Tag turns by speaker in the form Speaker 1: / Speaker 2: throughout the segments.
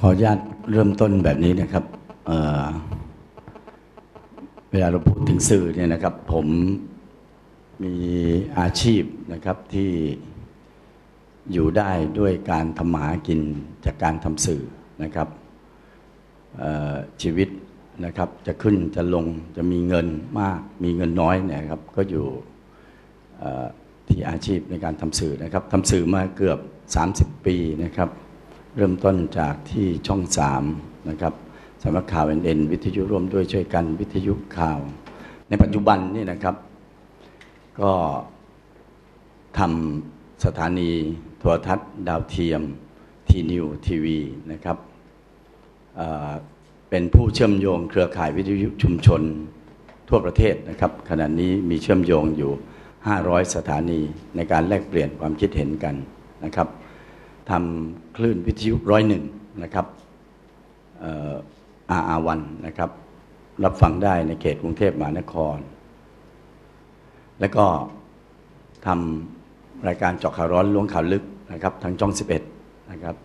Speaker 1: ขออนุญาตเริ่มต้นแบบนี้นะครับเเวลาเราพูดถึงสื่อเนี่ยนะครับ ผมมีอาชีพนะครับที่อยู่ได้ด้วยการทำหมากินจากการทำสื่อนะครับชีวิตนะครับจะขึ้นจะลงจะมีเงินมากมีเงินน้อยเนี่ยครับก็อยู่ที่อาชีพในการทำสื่อนะครับทำสื่อมาเกือบ 30 ปีนะครับ เริ่มต้นจากที่ช่องสามนะครับสำนักข่าวเอ็นเอ็นวิทยุร่วมด้วยช่วยกันวิทยุข่าว ในปัจจุบันนี่นะครับ ก็ทำสถานีโทรทัศน์ดาวเทียมทีนิวทีวีนะครับเเป็นผู้เชื่อมโยงเครือข่ายวิทยุชุมชนทั่วประเทศนะครับ ขณะนี้มีเชื่อมโยงอยู่ 500 สถานีในการแลกเปลี่ยนความคิดเห็นกันนะครับ ทำคลื่นวิทยุร้อยหนึ่งนะครับอาอาวันนะครับ รับฟังได้ในเขตกรุงเทพมหานคร แล้วก็ทำรายการเจาะข่าวร้อนล้วงข่าวลึกนะครับทางช่อง 11 นะครับ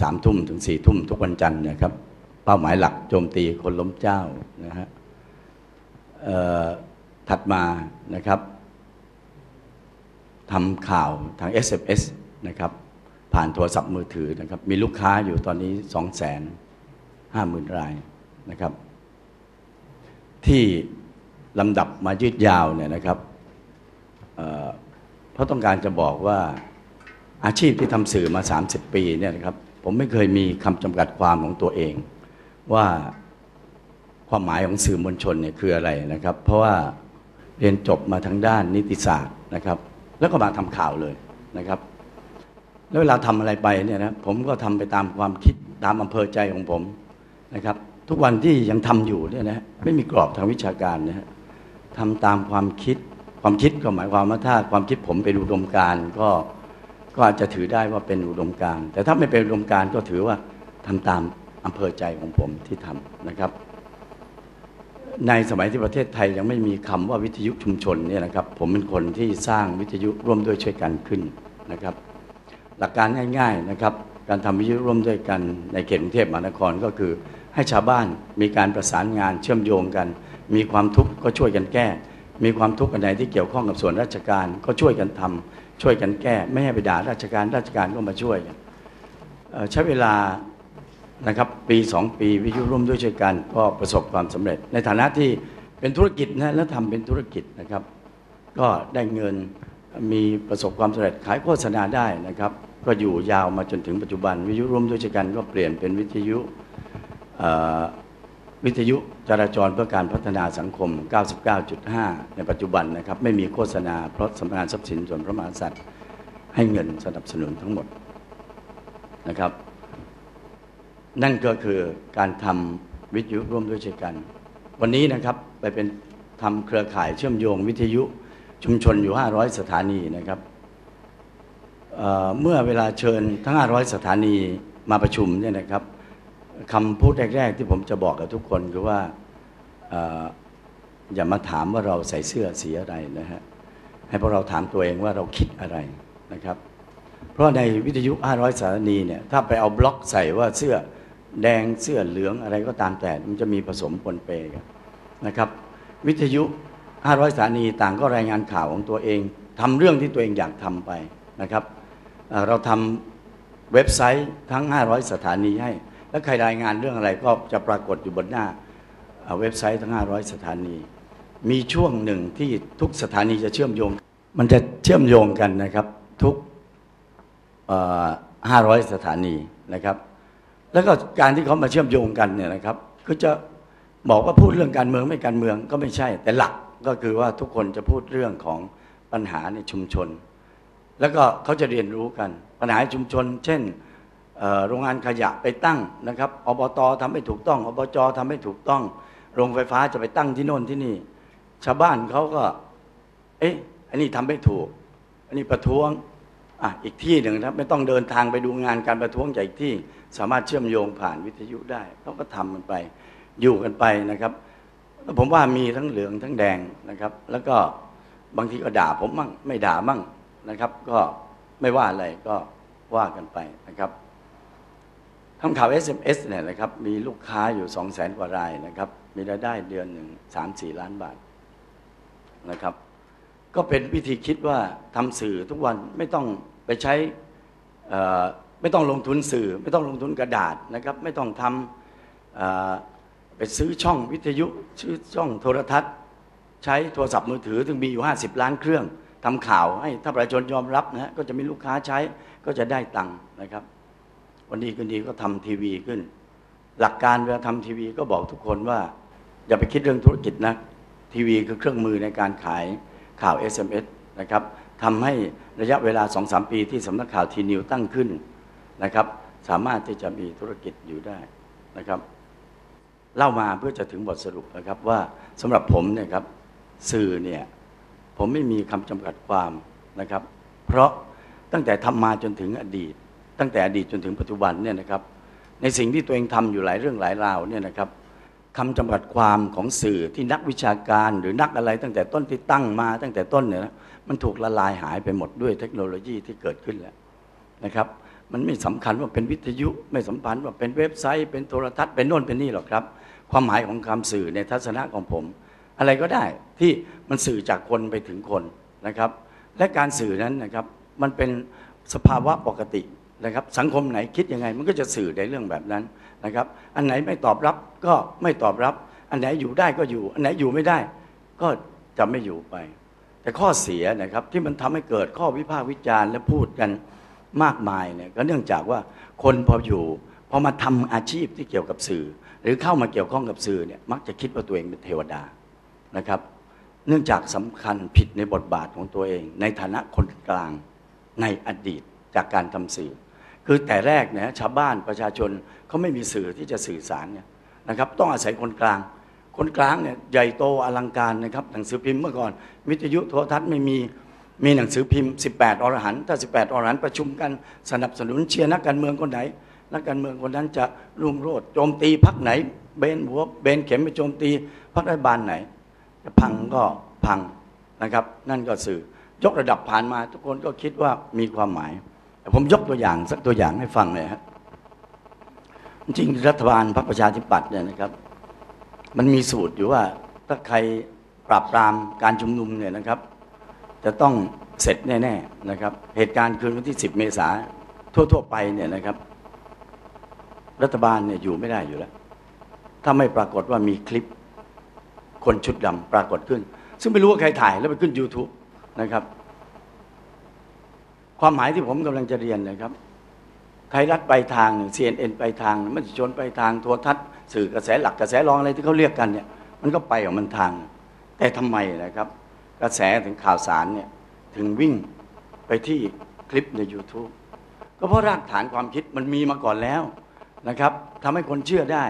Speaker 1: สามทุ่มถึงสี่ทุ่มทุกวันจันทร์นะครับ เป้าหมายหลักโจมตีคนล้มเจ้านะฮะถัดมานะครับทำข่าวทาง SMS นะครับ ผ่านโทรศัพท์มือถือนะครับ มีลูกค้าอยู่ตอนนี้สองแสนห้าหมื่นรายนะครับ ที่ลำดับมายืดยาวเนี่ยนะครับเเพราะต้องการจะบอกว่าอาชีพที่ทำสื่อมา 30 ปีเนี่ยนะครับผมไม่เคยมีคำจำกัดความของตัวเอง ว่าความหมายของสื่อมวลชนเนี่ยคืออะไรนะครับ เพราะว่าเรียนจบมาทางด้านนิติศาสตร์นะครับ แล้วก็มาทำข่าวเลยนะครับ แล้วเวลาทำอะไรไปเนี่ยนะผมก็ทำไปตามความคิดตามอำเภอใจของผมนะครับ ทุกวันที่ยังทำอยู่เนี่ยนะไม่มีกรอบทางวิชาการนะฮะทำตามความคิด ความคิดก็หมายความว่าถ้าความคิดผมเป็นอุดมการก็ก็อาจจะถือได้ว่าเป็นอุดมการ แต่ถ้าไม่เป็นอุดมการก็ถือว่าทำตามอำเภอใจของผมที่ทำนะครับ ในสมัยที่ประเทศไทยยังไม่มีคำว่าวิทยุชุมชนเนี่ยนะครับ ผมเป็นคนที่สร้างวิทยุร่วมด้วยช่วยกันขึ้นนะครับ หลักการง่าย ๆนะครับ การทำวิทยุร่วมด้วยกันในเขตกรุงเทพมหานครก็คือ ให้ชาวบ้านมีการประสานงานเชื่อมโยงกัน มีความทุกข์ก็ช่วยกันแก้ มีความทุกข์อันใดที่เกี่ยวข้องกับส่วนราชการก็ช่วยกันทำช่วยกันแก้ ไม่ให้ไปด่าราชการราชการก็มาช่วยใช้เวลานะครับปีสองปีวิทยุร่วมด้วยช่วยกันก็ประสบความสำเร็จ ในฐานะที่เป็นธุรกิจนะและทำเป็นธุรกิจนะครับ ก็ได้เงิน มีประสบความสำเร็จขายโฆษณาได้นะครับ ก็อยู่ยาวมาจนถึงปัจจุบัน วิทยุร่วมด้วยกันก็เปลี่ยนเป็นวิทยุวิทยุจราจรเพื่อการพัฒนาสังคม 99.5 ในปัจจุบันนะครับ ไม่มีโฆษณาเพราะสำนักงานทรัพย์สินส่วนพระมหากษัตริย์ให้เงินสนับสนุนทั้งหมดนะครับ นั่นก็คือการทำวิทยุร่วมด้วยช่วยกัน วันนี้นะครับไปเป็นทำเครือข่ายเชื่อมโยงวิทยุ ชุมชนอยู่ 500 สถานีนะครับเเมื่อเวลาเชิญทั้ง 500 สถานีมาประชุมเนี่ยนะครับคำพูดแรก ๆ ที่ผมจะบอกกับทุกคนคือว่าออย่ามาถามว่าเราใส่เสื้อสีอะไรนะฮะให้พวกเราถามตัวเองว่าเราคิดอะไรนะครับ เพราะในวิทยุ 500 สถานีเนี่ยถ้าไปเอาบล็อกใส่ว่าเสื้อแดงเสื้อเหลืองอะไรก็ตามแต่มันจะมีผสมปนเปกันนะครับ วิทยุ 500สถานีต่างก็รายงานข่าวของตัวเองทำเรื่องที่ตัวเองอยากทำไปนะครับเราทำเว็บไซต์ทั้ง 500 สถานีให้ แล้วใครรายงานเรื่องอะไรก็จะปรากฏอยู่บนหน้าเว็บไซต์ทั้ง 500 สถานี มีช่วงหนึ่งที่ทุกสถานีจะเชื่อมโยง มันจะเชื่อมโยงกันนะครับทุกห้าร้อยสถานีนะครับ แล้วก็การที่เขามาเชื่อมโยงกันเนี่ยนะครับ ก็จะบอกว่าพูดเรื่องการเมืองไม่การเมืองก็ไม่ใช่ แต่หลัก ก็คือว่าทุกคนจะพูดเรื่องของปัญหาในชุมชน แล้วก็เขาจะเรียนรู้กัน ปัญหาในชุมชน เช่นโรงงานขยะไปตั้งนะครับอบตทำไม่ถูกต้องอบจทำไม่ถูกต้อง โรงไฟฟ้าจะไปตั้งที่โน่นที่นี่ ชาวบ้านเขาก็ เอ๊ะอันนี้ทำไม่ถูก อันนี้ประท้วงอะอีกที่หนึ่งนะครับไม่ต้องเดินทางไปดูงานการประท้วงจากอีกที่ สามารถเชื่อมโยงผ่านวิทยุได้เขาก็ทำมันไปอยู่กันไปนะครับ ผมว่ามีทั้งเหลืองทั้งแดงนะครับ แล้วก็บางทีก็ด่าผมมั่งไม่ด่ามั่งนะครับ ก็ไม่ว่าอะไรก็ว่ากันไปนะครับทำข่าว SMS เนี่ยนะครับ มีลูกค้าอยู่2 0 0แสนกว่ารายนะครับ มีรายได้เดือนหนึ่งสามสี่ล้านบาทนะครับ ก็เป็นวิธีคิดว่าทำสื่อทุกวันไม่ต้องไปใช้ไม่ต้องลงทุนสื่อ ไม่ต้องลงทุนกระดาษนะครับ ไม่ต้องทำ ไปซื้อช่องวิทยุซื้อช่องโทรทัศน์ ใช้โทรศัพท์มือถือถึงมีอยู่ 50 ล้านเครื่องทำข่าวให้ถ้าประชาชนยอมรับนะฮะก็จะมีลูกค้าใช้ก็จะได้ตังค์นะครับ วันดีคืนดีก็ทำทีวีขึ้น หลักการเวลาทำทีวีก็บอกทุกคนว่า อย่าไปคิดเรื่องธุรกิจนะทีวีคือเครื่องมือในการขายข่าว SMS นะครับทำให้ระยะเวลา 2-3 ปีที่สำนักข่าวทีนิวตั้งขึ้นนะครับ สามารถที่จะมีธุรกิจอยู่ได้นะครับ เล่ามาเพื่อจะถึงบทสรุปนะครับว่าสำหรับผมเนี่ยครับสื่อเนี่ยผมไม่มีคำจำกัดความนะครับ เพราะตั้งแต่ทำมาจนถึงอดีต ตั้งแต่อดีตจนถึงปัจจุบันเนี่ยนะครับ ในสิ่งที่ตัวเองทำอยู่หลายเรื่องหลายราวเนี่ยนะครับคำจำกัดความของสื่อที่นักวิชาการหรือนักอะไรตั้งแต่ต้นที่ตั้งมาตั้งแต่ต้นเนี่ยนะมันถูกละลายหายไปหมดด้วยเทคโนโลยีที่เกิดขึ้นแล้วนะครับ มันไม่สำคัญว่าเป็นวิทยุไม่สำคัญว่าเป็นเว็บไซต์เป็นโทรทัศน์เป็นโน่นเป็นนี่หรอกครับ ความหมายของคำสื่อในทัศนะของผม อะไรก็ได้ที่มันสื่อจากคนไปถึงคนนะครับ และการสื่อนั้นนะครับมันเป็นสภาวะปกตินะครับ สังคมไหนคิดยังไง มันก็จะสื่อในเรื่องแบบนั้นนะครับ อันไหนไม่ตอบรับก็ไม่ตอบรับ อันไหนอยู่ได้ก็อยู่ อันไหนอยู่ไม่ได้ ก็จะไม่อยู่ไป แต่ข้อเสียนะครับที่มันทำให้เกิดข้อวิพากษ์วิจารณ์และพูดกันมากมายเนี่ยก็เนื่องจากว่าคนพออยู่พอมาทำอาชีพที่เกี่ยวกับสื่อ หรือเข้ามาเกี่ยวข้องกับสื่อเนี่ยมักจะคิดว่าตัวเองเป็นเทวดานะครับ เนื่องจากสำคัญผิดในบทบาทของตัวเอง ในฐานะคนกลางในอดีตจากการทำสื่อ คือแต่แรกเนี่ยชาวบ้านประชาชนเขาไม่มีสื่อที่จะสื่อสารเนี่ยนะครับ ต้องอาศัยคนกลาง คนกลางเนี่ยใหญ่โตอลังการนะครับหนังสือพิมพ์เมื่อก่อน วิทยุโทรทัศน์ไม่มีมีหนังสือพิมพ์ 18 อรหันต์ถ้า 18 อรหันต์ประชุมกันสนับสนุนเชียร์นักการเมืองคนไหน นักการเมืองคนนั้นจะรุ่งโรจน์โจมตีพักไหน เบนหัวเบนเข็มไปโจมตีพักรัฐบาลไหนจะพังก็พังนะครับ นั่นก็สื่อยกระดับผ่านมา ทุกคนก็คิดว่ามีความหมายแต่ผมยกตัวอย่างสักตัวอย่างให้ฟังเลยครับจริงรัฐบาลพรรคประชาธิปัตย์เนี่ยนะครับ มันมีสูตรอยู่ว่าถ้าใครปราบปรามการชุมนุมเนี่ยนะครับ จะต้องเสร็จแน่ๆนะครับ เหตุการณ์คืนวันที่ 10 เมษาทั่ว ๆ ไปเนี่ยนะครับ รัฐบาลเนี่ยอยู่ไม่ได้อยู่แล้ว ถ้าไม่ปรากฏว่ามีคลิปคนชุดดำปรากฏขึ้น ซึ่งไม่รู้ว่าใครถ่ายแล้วไปขึ้น YouTube นะครับ ความหมายที่ผมกำลังจะเรียนนะครับ ไทยรัฐไปทาง CNN ไปทางมันชนไปทางโทรทัศน์สื่อกระแสหลักกระแสรองอะไรที่เขาเรียกกันเนี่ยมันก็ไปของมันทาง แต่ทำไมนะครับ กระแสถึงข่าวสารเนี่ยถึงวิ่งไปที่คลิปใน YouTube ก็เพราะรากฐานความคิดมันมีมาก่อนแล้ว นะครับทำให้คนเชื่อได้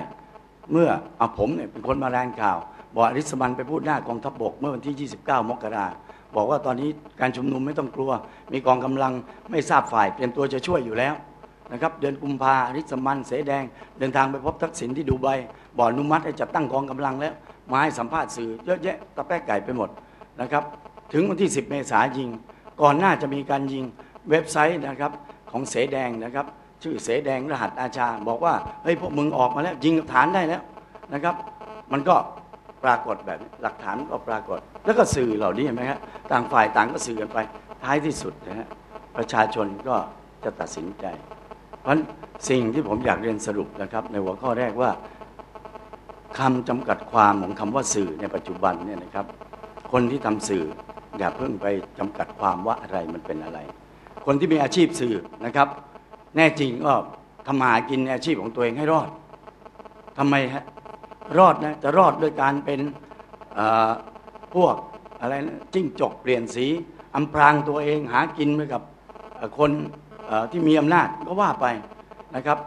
Speaker 1: เมื่อเอาผมเนี่ยเป็นคนมาแรงข่าวบอกอริสมันไปพูดหน้ากองทัพบบกเมื่อวันที่ 29 มกราบอกว่าตอนนี้การชุมนุมไม่ต้องกลัว มีกองกำลังไม่ทราบฝ่ายเตรียมตัวจะช่วยอยู่แล้วนะครับเดือนกุมภาอริสมันเสแดง เดินทางไปพบทักษิณที่ดูไบบอกอนุมัติให้จัดตั้งกองกำลังแล้วมาให้สัมภาษณ์สื่อเยอะแยะตะแป๊กไก่ไปหมดนะครับถึงวันที่ 10 เมษายนยิง ก่อนหน้าจะมีการยิงเว็บไซต์นะครับของเสแดงนะครับ ชื่อเสแดงรหัสอาชา บอกว่าเฮ้ยพวกมึงออกมาแล้วยิงกับฐานได้แล้วนะครับ มันก็ปรากฏแบบนี้หลักฐานก็ปรากฏ แล้วก็สื่อเหล่านี้เห็นไหมครับต่างฝ่ายต่างก็สื่อกันไปท้ายที่สุดนะฮะประชาชนก็จะตัดสินใจ เพราะสิ่งที่ผมอยากเรียนสรุปนะครับ ในหัวข้อแรกว่าคำจำกัดความของคำว่าสื่อในปัจจุบันเนี่ยนะครับ คนที่ทำสื่ออย่าเพิ่งไปจำกัดความว่าอะไรมันเป็นอะไร คนที่มีอาชีพสื่อนะครับ แน่จริงก็ทำมาหากินอาชีพของตัวเองให้รอดทำไมฮะรอดนะจะรอดด้วยการเป็นพวกอะไรนะจิ้งจกเปลี่ยนสีอำพรางตัวเองหากินไปกับคนที่มีอำนาจก็ว่าไปนะครับ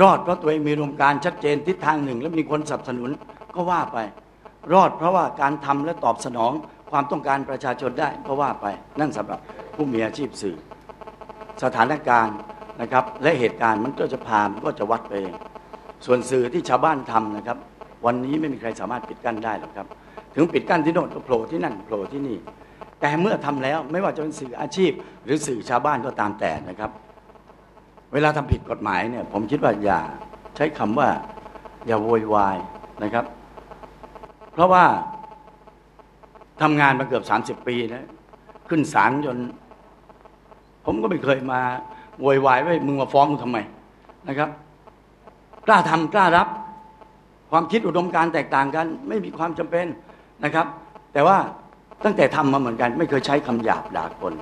Speaker 1: รอดเพราะตัวเองมีรวมการชัดเจนทิศทางหนึ่ง แล้วมีคนสนับสนุนก็ว่าไป รอดเพราะว่าการทำและตอบสนองความต้องการประชาชนได้ก็ว่าไป นั่นสำหรับผู้มีอาชีพสื่อ สถานการณ์ นะครับ และเหตุการณ์มันก็จะพามันก็จะวัดไปเองส่วนสื่อที่ชาวบ้านทำนะครับ วันนี้ไม่มีใครสามารถปิดกั้นได้หรอกครับ ถึงปิดกั้นที่โน่นก็โผล่ที่นั่นโผล่ที่นี่ แต่เมื่อทำแล้วไม่ว่าจะเป็นสื่ออาชีพ หรือสื่อชาวบ้านก็ตามแต่นะครับ เวลาทำผิดกฎหมายเนี่ย ผมคิดว่าอย่าใช้คำว่า อย่าโวยวายนะครับ เพราะว่าทำงานมาเกือบสามสิบปีนะขึ้นศาลจน ผมก็ไม่เคยมา โวยวายว่ามึงมาฟ้องกูทำไมนะครับ กล้าทำกล้ารับ ความคิดอุดมการแตกต่างกัน ไม่มีความจำเป็นนะครับ แต่ว่าตั้งแต่ทำมาเหมือนกัน ไม่เคยใช้คำหยาบด่าคน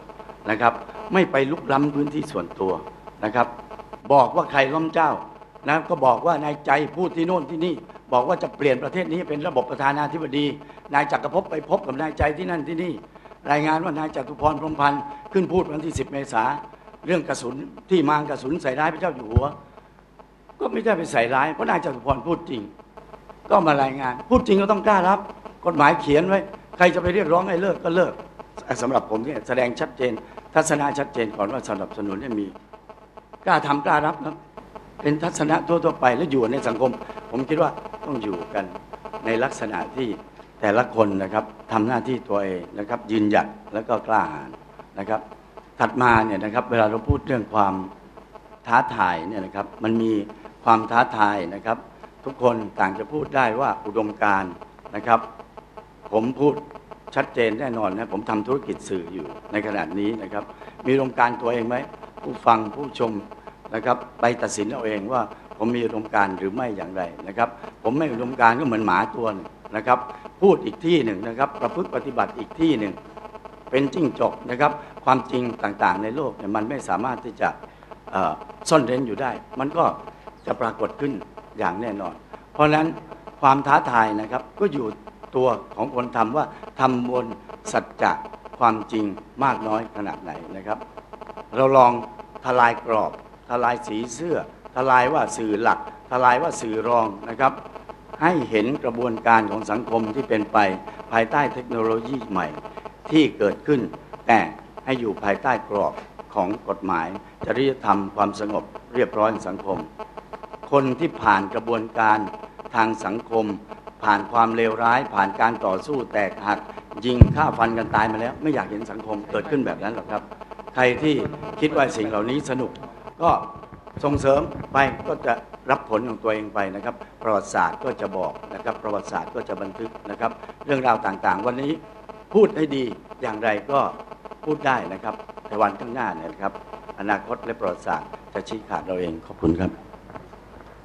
Speaker 1: นะครับ ไม่ไปลุกล้ำพื้นที่ส่วนตัวนะครับ บอกว่าใครล้มเจ้านะก็บอกว่านายใจพูดที่โน่นที่นี่ บอกว่าจะเปลี่ยนประเทศนี้เป็นระบบประธานาธิบดี นายจักรภพไปพบกับนายใจที่นั่นที่นี่ รายงานว่านายจตุพรพรมพันธ์ขึ้นพูดวันที่ 10 เมษา เรื่องกระสุนที่มางกระสุนใส่ร้ายพระเจ้าอยู่หัว ก็ไม่ได้ไปใส่ร้ายเพราะนายจตุพรพูดจริง ก็มารายงาน พูดจริงก็ต้องกล้ารับ กฎหมายเขียนไว้ ใครจะไปเรียกร้องให้เลิกก็เลิกสำหรับผมเนี่ยแสดงชัดเจน ทัศนะชัดเจนก่อนว่าสนับสนุนให้มีกล้าทำกล้ารับครับเป็นทัศนะทั่วๆไปแล้วอยู่ในสังคม ผมคิดว่าต้องอยู่กันในลักษณะที่แต่ละคนนะครับทำหน้าที่ตัวเองนะครับ ยืนหยัดแล้วก็กล้าหาญนะครับ ถัดมาเนี่ยนะครับเวลาเราพูดเรื่องความท้าทายเนี่ยนะครับมันมีความท้าทายนะครับ ทุกคนต่างจะพูดได้ว่าอุดมการนะครับ ผมพูดชัดเจนแน่นอนนะผมทำธุรกิจสื่ออยู่ในขณะนี้นะครับ มีอุดมการตัวเองไหมผู้ฟังผู้ชมนะครับ ไปตัดสินเอาเองว่าผมมีอุดมการหรือไม่อย่างไรนะครับ ผมไม่อุดมการก็เหมือนหมาตัวนึงนะครับ พูดอีกที่หนึ่งนะครับ ประพฤติปฏิบัติอีกที่หนึ่งเป็นจิ้งจกนะครับ ความจริงต่างๆ ในโลกเนี่ยมันไม่สามารถที่จะซ่อนเร้นอยู่ได้ มันก็จะปรากฏขึ้นอย่างแน่นอน เพราะฉะนั้นความท้าทายนะครับก็อยู่ตัวของคนทำว่าทำบนสัจจะความจริงมากน้อยขนาดไหนนะครับ เราลองทลายกรอบ ทลายสีเสื้อ ทลายว่าสื่อหลัก ทลายว่าสื่อรองนะครับ ให้เห็นกระบวนการของสังคมที่เป็นไปภายใต้เทคโนโลยีใหม่ที่เกิดขึ้น แต่ ให้อยู่ภายใต้กรอบของกฎหมาย จริยธรรมความสงบเรียบร้อยสังคม คนที่ผ่านกระบวนการทางสังคม ผ่านความเลวร้าย ผ่านการต่อสู้แตกหัก ยิงฆ่าฟันกันตายมาแล้ว ไม่อยากเห็นสังคมเกิดขึ้นแบบนั้นหรอกครับ ใครที่คิดว่าสิ่งเหล่านี้สนุกก็ส่งเสริมไปก็จะรับผลของตัวเองไปนะครับ ประวัติศาสตร์ก็จะบอกนะครับ ประวัติศาสตร์ก็จะบันทึกนะครับ เรื่องราวต่างๆ วันนี้พูดให้ดีอย่างไรก็ พูดได้นะครับในวันข้างหน้าเนี่ยนะครับ อนาคตและประวัติศาสตร์จะชี้ขาดเราเองขอบคุณครับ